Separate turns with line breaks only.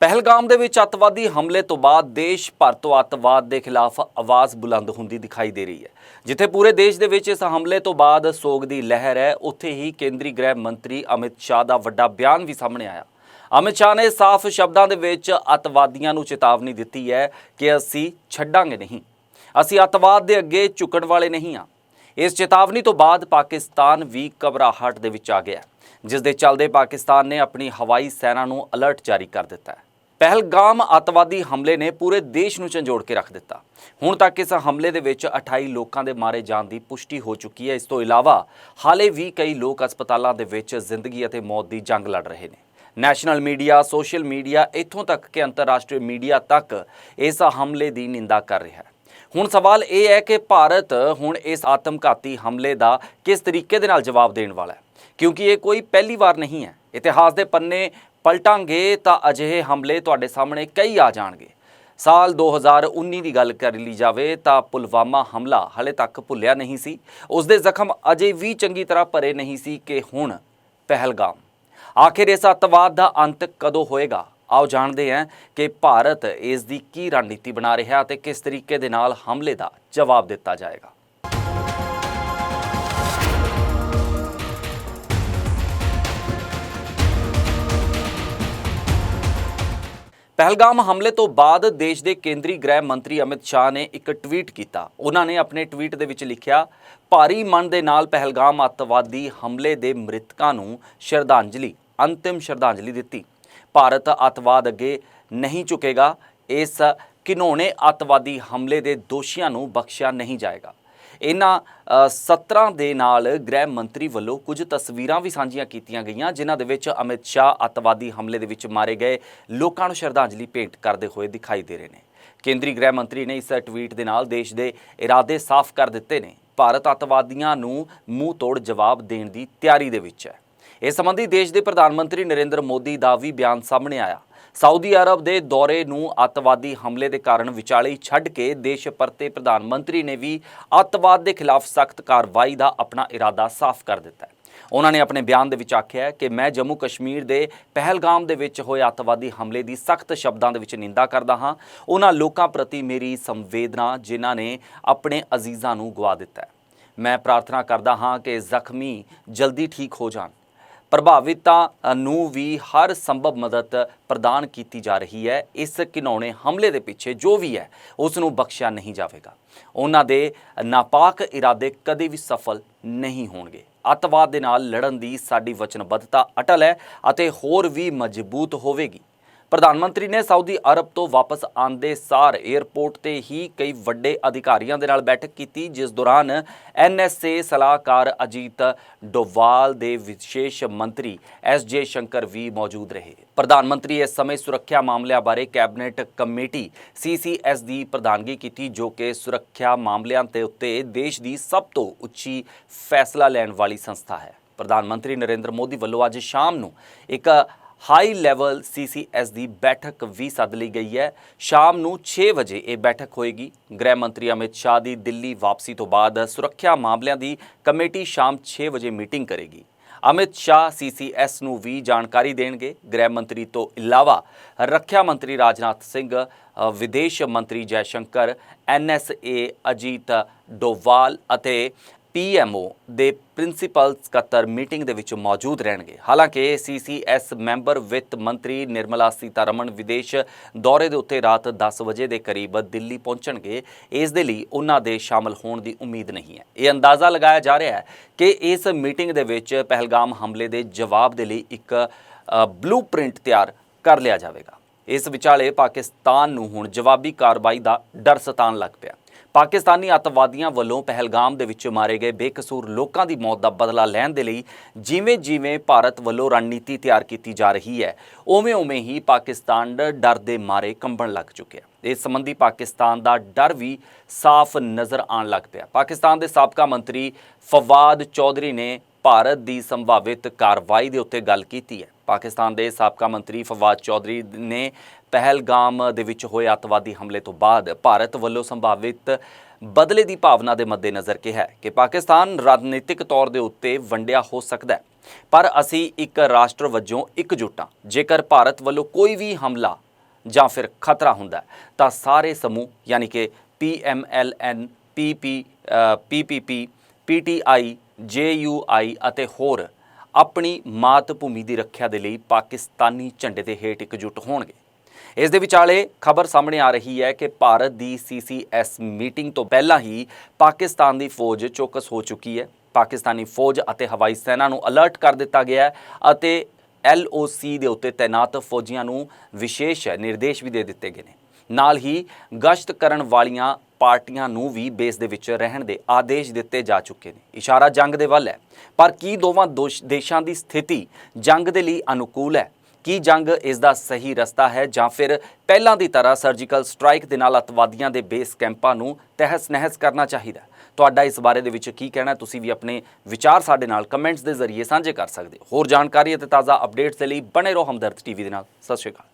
ਪਹਿਲਗਾਮ ਦੇ ਵਿੱਚ ਅੱਤਵਾਦੀ ਹਮਲੇ ਤੋਂ ਬਾਅਦ ਦੇਸ਼ ਭਰ ਤੋਂ ਅੱਤਵਾਦ ਦੇ ਖਿਲਾਫ ਆਵਾਜ਼ ਬੁਲੰਦ ਹੁੰਦੀ ਦਿਖਾਈ ਦੇ ਰਹੀ ਹੈ। ਜਿੱਥੇ ਪੂਰੇ ਦੇਸ਼ ਦੇ ਵਿੱਚ ਇਸ ਹਮਲੇ ਤੋਂ ਬਾਅਦ ਸੋਗ ਦੀ ਲਹਿਰ ਹੈ, ਉੱਥੇ ਹੀ ਕੇਂਦਰੀ ਗ੍ਰਹਿ ਮੰਤਰੀ ਅਮਿਤ ਸ਼ਾਹ ਦਾ ਵੱਡਾ ਬਿਆਨ ਵੀ ਸਾਹਮਣੇ ਆਇਆ। ਅਮਿਤ ਸ਼ਾਹ ਨੇ ਸਾਫ਼ ਸ਼ਬਦਾਂ ਦੇ ਵਿੱਚ ਅੱਤਵਾਦੀਆਂ ਨੂੰ ਚੇਤਾਵਨੀ ਦਿੱਤੀ ਹੈ ਕਿ ਅਸੀਂ ਛੱਡਾਂਗੇ ਨਹੀਂ। ਅਸੀਂ ਅੱਤਵਾਦ ਦੇ ਅੱਗੇ ਝੁਕਣ ਵਾਲੇ ਨਹੀਂ ਹਾਂ। ਇਸ ਚੇਤਾਵਨੀ ਤੋਂ ਬਾਅਦ ਪਾਕਿਸਤਾਨ ਵੀ ਘਬਰਾਹਟ ਦੇ ਵਿੱਚ ਆ ਗਿਆ ਜਿਸ ਦੇ ਚੱਲਦੇ ਪਾਕਿਸਤਾਨ ਨੇ ਆਪਣੀ ਹਵਾਈ ਸੈਨਾ ਨੂੰ ਅਲਰਟ ਜਾਰੀ ਕਰ ਦਿੱਤਾ ਹੈ। ਪਹਿਲਗਾਮ ਅੱਤਵਾਦੀ ਹਮਲੇ ਨੇ ਪੂਰੇ ਦੇਸ਼ ਨੂੰ ਝੰਜੋੜ ਕੇ ਰੱਖ ਦਿੱਤਾ। ਹੁਣ ਤੱਕ ਇਸ ਹਮਲੇ ਦੇ ਵਿੱਚ 28 ਲੋਕਾਂ ਦੇ ਮਾਰੇ ਜਾਣ ਦੀ ਪੁਸ਼ਟੀ ਹੋ ਚੁੱਕੀ ਹੈ। ਇਸ ਤੋਂ ਇਲਾਵਾ ਹਾਲੇ ਵੀ ਕਈ ਲੋਕ ਹਸਪਤਾਲਾਂ ਦੇ ਵਿੱਚ ਜ਼ਿੰਦਗੀ ਅਤੇ ਮੌਤ ਦੀ ਜੰਗ ਲੜ ਰਹੇ ਨੇ। ਨੈਸ਼ਨਲ ਮੀਡੀਆ, ਸੋਸ਼ਲ ਮੀਡੀਆ ਇੱਥੋਂ ਤੱਕ ਕਿ ਅੰਤਰਰਾਸ਼ਟਰੀ ਮੀਡੀਆ ਤੱਕ ਇਸ ਹਮਲੇ ਦੀ ਨਿੰਦਾ ਕਰ ਰਿਹਾ ਹੈ। ਹੁਣ ਸਵਾਲ ਇਹ ਹੈ ਕਿ ਭਾਰਤ ਹੁਣ ਇਸ ਆਤਮਘਾਤੀ ਹਮਲੇ ਦਾ ਕਿਸ ਤਰੀਕੇ ਦੇ ਨਾਲ ਜਵਾਬ ਦੇਣ ਵਾਲਾ ਹੈ? ਕਿਉਂਕਿ ਇਹ ਕੋਈ ਪਹਿਲੀ ਵਾਰ ਨਹੀਂ ਹੈ। ਇਤਿਹਾਸ ਦੇ ਪੰਨੇ ਪਲਟਾਂਗੇ ਤਾਂ ਅਜਿਹੇ ਹਮਲੇ ਤੁਹਾਡੇ ਸਾਹਮਣੇ ਕਈ ਆ ਜਾਣਗੇ। ਸਾਲ 2019 ਦੀ ਗੱਲ ਕਰ ਲਈ ਜਾਵੇ ਤਾਂ ਪੁਲਵਾਮਾ ਹਮਲਾ ਹਲੇ ਤੱਕ ਭੁੱਲਿਆ ਨਹੀਂ ਸੀ। ਉਸ ਦੇ ਜ਼ਖਮ ਅਜੇ ਵੀ ਚੰਗੀ ਤਰ੍ਹਾਂ ਭਰੇ ਨਹੀਂ ਸੀ ਕਿ ਹੁਣ ਪਹਿਲਗਾਮ। ਆਖਿਰ ਇਸ ਅੱਤਵਾਦ ਦਾ ਅੰਤ ਕਦੋਂ ਹੋਏਗਾ? ਆਓ ਜਾਣਦੇ ਹਾਂ ਕਿ ਭਾਰਤ ਇਸ ਦੀ ਕੀ ਰਣਨੀਤੀ ਬਣਾ ਰਿਹਾ ਹੈ ਅਤੇ ਕਿਸ ਤਰੀਕੇ ਦੇ ਨਾਲ ਹਮਲੇ ਦਾ ਜਵਾਬ ਦਿੱਤਾ ਜਾਏਗਾ। ਪਹਿਲਗਾਮ ਹਮਲੇ ਤੋਂ ਬਾਅਦ ਦੇਸ਼ ਦੇ ਕੇਂਦਰੀ ਗ੍ਰਹਿ ਮੰਤਰੀ ਅਮਿਤ ਸ਼ਾਹ ਨੇ ਇੱਕ ਟਵੀਟ ਕੀਤਾ। ਉਹਨਾਂ ਨੇ ਆਪਣੇ ਟਵੀਟ ਦੇ ਵਿੱਚ ਲਿਖਿਆ, ਭਾਰੀ ਮਨ ਦੇ ਨਾਲ ਪਹਿਲਗਾਮ ਅੱਤਵਾਦੀ ਹਮਲੇ ਦੇ ਮ੍ਰਿਤਕਾਂ ਨੂੰ ਸ਼ਰਧਾਂਜਲੀ, ਅੰਤਿਮ ਸ਼ਰਧਾਂਜਲੀ ਦਿੱਤੀ। ਭਾਰਤ ਅੱਤਵਾਦ ਅੱਗੇ ਨਹੀਂ ਝੁਕੇਗਾ, ਇਸ ਘਿਨੌਣੇ ਅੱਤਵਾਦੀ ਹਮਲੇ ਦੇ ਦੋਸ਼ੀਆਂ ਨੂੰ ਬਖਸ਼ਿਆ ਨਹੀਂ ਜਾਏਗਾ। ਇਹਨਾਂ ਸਤਰਾਂ ਦੇ ਨਾਲ ਗ੍ਰਹਿ ਮੰਤਰੀ ਵੱਲੋਂ ਕੁਝ ਤਸਵੀਰਾਂ ਵੀ ਸਾਂਝੀਆਂ ਕੀਤੀਆਂ ਗਈਆਂ, ਜਿਨ੍ਹਾਂ ਦੇ ਵਿੱਚ ਅਮਿਤ ਸ਼ਾਹ ਅੱਤਵਾਦੀ ਹਮਲੇ ਦੇ ਵਿੱਚ ਮਾਰੇ ਗਏ, ਲੋਕਾਂ ਨੂੰ ਸ਼ਰਧਾਂਜਲੀ ਭੇਂਟ ਕਰਦੇ ਹੋਏ ਦਿਖਾਈ ਦੇ ਰਹੇ ਨੇ। ਕੇਂਦਰੀ ਗ੍ਰਹਿ ਮੰਤਰੀ ਨੇ ਇਸ ਟਵੀਟ ਦੇ ਨਾਲ ਦੇਸ਼ ਦੇ ਇਰਾਦੇ ਸਾਫ਼ ਕਰ ਦਿੱਤੇ ਨੇ। ਭਾਰਤ ਅੱਤਵਾਦੀਆਂ ਨੂੰ ਮੂੰਹ ਤੋੜ ਜਵਾਬ ਦੇਣ ਦੀ ਤਿਆਰੀ ਦੇ ਵਿੱਚ ਹੈ। ਇਸ ਸੰਬੰਧੀ ਦੇਸ਼ ਦੇ ਪ੍ਰਧਾਨ ਮੰਤਰੀ ਨਰਿੰਦਰ ਮੋਦੀ ਦਾ ਵੀ ਬਿਆਨ ਸਾਹਮਣੇ ਆਇਆ। ਸਾਊਦੀ ਅਰਬ ਦੇ ਦੌਰੇ ਨੂੰ ਅੱਤਵਾਦੀ ਹਮਲੇ ਦੇ ਕਾਰਨ ਵਿਚਾਲੇ ਛੱਡ ਕੇ ਦੇਸ਼ ਪਰਤੇ ਪ੍ਰਧਾਨ ਮੰਤਰੀ ਨੇ ਵੀ ਅੱਤਵਾਦ ਦੇ ਖਿਲਾਫ ਸਖਤ ਕਾਰਵਾਈ ਦਾ ਆਪਣਾ ਇਰਾਦਾ ਸਾਫ਼ ਕਰ ਦਿੱਤਾ ਹੈ। ਉਹਨਾਂ ਨੇ ਆਪਣੇ ਬਿਆਨ ਦੇ ਵਿੱਚ ਆਖਿਆ ਕਿ ਮੈਂ ਜੰਮੂ ਕਸ਼ਮੀਰ ਦੇ ਪਹਿਲਗਾਮ ਦੇ ਵਿੱਚ ਹੋਏ ਅੱਤਵਾਦੀ ਹਮਲੇ ਦੀ ਸਖਤ ਸ਼ਬਦਾਂ ਦੇ ਵਿੱਚ ਨਿੰਦਾ ਕਰਦਾ ਹਾਂ। ਉਹਨਾਂ ਲੋਕਾਂ ਪ੍ਰਤੀ ਮੇਰੀ ਸੰਵੇਦਨਾ ਜਿਨ੍ਹਾਂ ਨੇ ਆਪਣੇ ਅਜ਼ੀਜ਼ਾਂ ਨੂੰ ਗਵਾ ਦਿੱਤਾ ਹੈ। ਮੈਂ ਪ੍ਰਾਰਥਨਾ ਕਰਦਾ ਹਾਂ ਕਿ ਜ਼ਖਮੀ ਜਲਦੀ ਠੀਕ ਹੋ ਜਾਣ। ਪ੍ਰਭਾਵਿਤਾਂ ਨੂੰ ਵੀ ਹਰ ਸੰਭਵ ਮਦਦ ਪ੍ਰਦਾਨ ਕੀਤੀ ਜਾ ਰਹੀ ਹੈ। ਇਸ ਘਿਨੌਣੇ ਹਮਲੇ ਦੇ ਪਿੱਛੇ ਜੋ ਵੀ ਹੈ, ਉਸ ਨੂੰ ਬਖਸ਼ਿਆ ਨਹੀਂ ਜਾਵੇਗਾ। ਉਹਨਾਂ ਦੇ ਨਾਪਾਕ ਇਰਾਦੇ ਕਦੇ ਵੀ ਸਫਲ ਨਹੀਂ ਹੋਣਗੇ। ਅੱਤਵਾਦ ਦੇ ਨਾਲ ਲੜਨ ਦੀ ਸਾਡੀ ਵਚਨਬੱਧਤਾ ਅਟਲ ਹੈ ਅਤੇ ਹੋਰ ਵੀ ਮਜ਼ਬੂਤ ਹੋਵੇਗੀ। ਪ੍ਰਧਾਨ ਮੰਤਰੀ ਨੇ ਸਾਊਦੀ ਅਰਬ ਤੋਂ ਵਾਪਸ ਆਂਦੇ ਸਾਰ 에ਅਰਪੋਰਟ ਤੇ ਹੀ ਕਈ ਵੱਡੇ ਅਧਿਕਾਰੀਆਂ ਦੇ ਨਾਲ ਬੈਠਕ ਕੀਤੀ, ਜਿਸ ਦੌਰਾਨ ਐਨਐਸਏ ਸਲਾਹਕਾਰ ਅਜੀਤ ਡੋਵਾਲ ਦੇ ਵਿਸ਼ੇਸ਼ ਮੰਤਰੀ ਐਸ ਜੇ ਸ਼ੰਕਰ ਵੀ ਮੌਜੂਦ ਰਹੇ। ਪ੍ਰਧਾਨ ਮੰਤਰੀ ਇਸ ਸਮੇਂ ਸੁਰੱਖਿਆ ਮਾਮਲਿਆਂ ਬਾਰੇ ਕੈਬਨਿਟ ਕਮੇਟੀ ਸੀਸੀਐਸ ਦੀ ਪ੍ਰਧਾਨਗੀ ਕੀਤੀ, ਜੋ ਕਿ ਸੁਰੱਖਿਆ ਮਾਮਲਿਆਂ ਤੇ ਉੱਤੇ ਦੇਸ਼ ਦੀ ਸਭ ਤੋਂ ਉੱਚੀ ਫੈਸਲਾ ਲੈਣ ਵਾਲੀ ਸੰਸਥਾ ਹੈ। ਪ੍ਰਧਾਨ ਮੰਤਰੀ ਨਰਿੰਦਰ ਮੋਦੀ ਵੱਲੋਂ ਅੱਜ ਸ਼ਾਮ ਨੂੰ ਇੱਕ ਹਾਈ ਲੈਵਲ ਸੀਸੀਐਸ ਦੀ ਬੈਠਕ ਵੀ ਸੱਦ ਲਈ ਗਈ ਹੈ। ਸ਼ਾਮ ਨੂੰ 6 ਵਜੇ ਇਹ ਬੈਠਕ ਹੋਏਗੀ। ਗ੍ਰਹਿ ਮੰਤਰੀ ਅਮਿਤ ਸ਼ਾਹ ਦੀ ਦਿੱਲੀ ਵਾਪਸੀ ਤੋਂ ਬਾਅਦ ਸੁਰੱਖਿਆ ਮਾਮਲਿਆਂ ਦੀ ਕਮੇਟੀ ਸ਼ਾਮ 6 ਵਜੇ ਮੀਟਿੰਗ ਕਰੇਗੀ। ਅਮਿਤ ਸ਼ਾਹ ਸੀਸੀਐਸ ਨੂੰ ਵੀ ਜਾਣਕਾਰੀ ਦੇਣਗੇ। ਗ੍ਰਹਿ ਮੰਤਰੀ ਤੋਂ ਇਲਾਵਾ ਰੱਖਿਆ ਮੰਤਰੀ ਰਾਜਨਾਥ ਸਿੰਘ ਵਿਦੇਸ਼ ਮੰਤਰੀ ਜੈ ਸ਼ੰਕਰ ਐਨਐਸਏ ਅਜੀਤ ਡੋਵਾਲ ਅਤੇ ਪੀਐਮਓ ਦੇ ਪ੍ਰਿੰਸੀਪਲ ਸਕੱਤਰ ਮੀਟਿੰਗ ਦੇ ਵਿੱਚ ਮੌਜੂਦ ਰਹਿਣਗੇ। ਹਾਲਾਂਕਿ ਸੀਸੀਐਸ ਮੈਂਬਰ ਵਿੱਤ ਮੰਤਰੀ ਨਿਰਮਲਾ ਸੀਤਾਰਮਨ ਵਿਦੇਸ਼ ਦੌਰੇ ਦੇ ਉੱਤੇ ਰਾਤ 10 ਵਜੇ ਦੇ ਕਰੀਬ ਦਿੱਲੀ ਪਹੁੰਚਣਗੇ। ਇਸ ਦੇ ਲਈ ਉਹਨਾਂ ਦੇ ਸ਼ਾਮਲ ਹੋਣ ਦੀ ਉਮੀਦ ਨਹੀਂ ਹੈ। ਇਹ ਅੰਦਾਜ਼ਾ ਲਗਾਇਆ ਜਾ ਰਿਹਾ ਹੈ ਕਿ ਇਸ ਮੀਟਿੰਗ ਦੇ ਵਿੱਚ ਪਹਿਲਗਾਮ ਹਮਲੇ ਦੇ ਜਵਾਬ ਦੇ ਲਈ ਇੱਕ ਬਲੂਪ੍ਰਿੰਟ ਤਿਆਰ ਕਰ ਲਿਆ ਜਾਵੇਗਾ। ਇਸ ਵਿਚਾਲੇ ਪਾਕਿਸਤਾਨ ਨੂੰ ਹੁਣ ਜਵਾਬੀ ਕਾਰਵਾਈ ਦਾ ਡਰ ਸਤਾਉਣ ਲੱਗ ਪਿਆ। ਪਾਕਿਸਤਾਨੀ ਅੱਤਵਾਦੀਆਂ ਵੱਲੋਂ ਪਹਿਲਗਾਮ ਦੇ ਵਿੱਚ ਮਾਰੇ ਗਏ ਬੇਕਸੂਰ ਲੋਕਾਂ ਦੀ ਮੌਤ ਦਾ ਬਦਲਾ ਲੈਣ ਦੇ ਲਈ ਜਿਵੇਂ-ਜਿਵੇਂ ਭਾਰਤ ਵੱਲੋਂ ਰਣਨੀਤੀ ਤਿਆਰ ਕੀਤੀ ਜਾ ਰਹੀ ਹੈ, ਉਵੇਂ-ਉਵੇਂ ਹੀ ਪਾਕਿਸਤਾਨ ਡਰ ਦੇ ਮਾਰੇ ਕੰਬਣ ਲੱਗ ਚੁੱਕਿਆ ਇਸ ਸੰਬੰਧੀ ਪਾਕਿਸਤਾਨ ਦਾ ਡਰ ਵੀ ਸਾਫ਼ ਨਜ਼ਰ ਆਉਣ ਲੱਗ ਪਿਆ। ਪਾਕਿਸਤਾਨ ਦੇ ਸਾਬਕਾ ਮੰਤਰੀ ਫਵਾਦ ਚੌਧਰੀ ਨੇ ਭਾਰਤ ਦੀ ਸੰਭਾਵਿਤ ਕਾਰਵਾਈ ਦੇ ਉੱਤੇ ਗੱਲ ਕੀਤੀ ਹੈ। ਪਾਕਿਸਤਾਨ ਦੇ ਸਾਬਕਾ ਮੰਤਰੀ ਫਵਾਦ ਚੌਧਰੀ ਨੇ ਪਹਿਲਗਾਮ ਦੇ ਵਿੱਚ ਹੋਏ ਅੱਤਵਾਦੀ ਹਮਲੇ ਤੋਂ ਬਾਅਦ ਭਾਰਤ ਵੱਲੋਂ ਸੰਭਾਵਿਤ ਬਦਲੇ ਦੀ ਭਾਵਨਾ ਦੇ ਮੱਦੇਨਜ਼ਰ ਕਿਹਾ ਕਿ ਪਾਕਿਸਤਾਨ ਰਾਜਨੀਤਿਕ ਤੌਰ ਦੇ ਉੱਤੇ ਵੰਡਿਆ ਹੋ ਸਕਦਾ ਹੈ। ਪਰ ਅਸੀਂ ਇੱਕ ਰਾਸ਼ਟਰ ਵਜੋਂ ਇਕਜੁੱਟ ਹਾਂ। ਜੇਕਰ ਭਾਰਤ ਵੱਲੋਂ ਕੋਈ ਵੀ ਹਮਲਾ ਜਾਂ ਫਿਰ ਖਤਰਾ ਹੁੰਦਾ ਤਾਂ ਸਾਰੇ ਸਮੂਹ ਯਾਨੀ ਕਿ PMLN PP ਅ, PPP PTI JUI ਅਤੇ ਹੋਰ ਆਪਣੀ ਮਾਤ ਭੂਮੀ ਦੀ ਰੱਖਿਆ ਦੇ ਲਈ ਪਾਕਿਸਤਾਨੀ ਝੰਡੇ ਦੇ ਹੇਠ ਇਕਜੁੱਟ ਹੋਣਗੇ। ਇਸ ਦੇ ਵਿਚਾਲੇ ਖਬਰ ਸਾਹਮਣੇ ਆ ਰਹੀ ਹੈ ਕਿ ਭਾਰਤ ਦੀ CCS ਮੀਟਿੰਗ ਤੋਂ ਪਹਿਲਾਂ ਹੀ ਪਾਕਿਸਤਾਨ ਦੀ ਫੌਜ ਚੌਕਸ ਹੋ ਚੁੱਕੀ ਹੈ। ਪਾਕਿਸਤਾਨੀ ਫੌਜ ਅਤੇ ਹਵਾਈ ਸੈਨਾ ਨੂੰ ਅਲਰਟ ਕਰ ਦਿੱਤਾ ਗਿਆ ਹੈ ਅਤੇ LOC ਦੇ ਉੱਤੇ ਤਾਇਨਾਤ ਫੌਜੀਆਂ ਨੂੰ ਵਿਸ਼ੇਸ਼ ਨਿਰਦੇਸ਼ ਵੀ ਦੇ ਦਿੱਤੇ ਗਏ ਨੇ। ਨਾਲ ਹੀ ਗਸ਼ਤ ਕਰਨ ਵਾਲੀਆਂ ਪਾਰਟੀਆਂ ਨੂੰ ਵੀ ਬੇਸ ਦੇ ਵਿੱਚ ਰਹਿਣ ਦੇ ਆਦੇਸ਼ ਦਿੱਤੇ ਜਾ ਚੁੱਕੇ ਨੇ। ਇਸ਼ਾਰਾ ਜੰਗ ਦੇ ਵੱਲ ਹੈ। ਪਰ ਕੀ ਦੋਵਾਂ ਦੋਸ਼- ਦੇਸ਼ਾਂ ਦੀ ਸਥਿਤੀ ਜੰਗ ਦੇ ਲਈ ਅਨੁਕੂਲ ਹੈ? ਕੀ ਜੰਗ ਇਸ ਦਾ ਸਹੀ ਰਸਤਾ ਹੈ ਜਾਂ ਫਿਰ ਪਹਿਲਾਂ ਦੀ ਤਰ੍ਹਾਂ ਸਰਜੀਕਲ ਸਟ੍ਰਾਈਕ ਦੇ ਨਾਲ ਅਤਵਾਦੀਆਂ ਦੇ ਬੇਸ ਕੈਂਪਾਂ ਨੂੰ ਤਹਿਸ ਨਹਿਸ ਕਰਨਾ ਚਾਹੀਦਾ ਤੁਹਾਡਾ ਇਸ ਬਾਰੇ ਦੇ ਵਿੱਚ ਕੀ ਕਹਿਣਾ ਤੁਸੀਂ ਵੀ ਆਪਣੇ ਵਿਚਾਰ ਸਾਡੇ ਨਾਲ ਕਮੈਂਟਸ ਦੇ ਜ਼ਰੀਏ ਸਾਂਝੇ ਕਰ ਸਕਦੇ ਹੋ। ਹੋਰ ਜਾਣਕਾਰੀ ਅਤੇ ਤਾਜ਼ਾ ਅਪਡੇਟਸ ਦੇ ਲਈ ਬਣੇ ਰਹੋ ਹਮਦਰਦ ਟੀਵੀ ਦੇ ਨਾਲ। ਸਤਿ ਸ਼੍ਰੀ ਅਕਾਲ।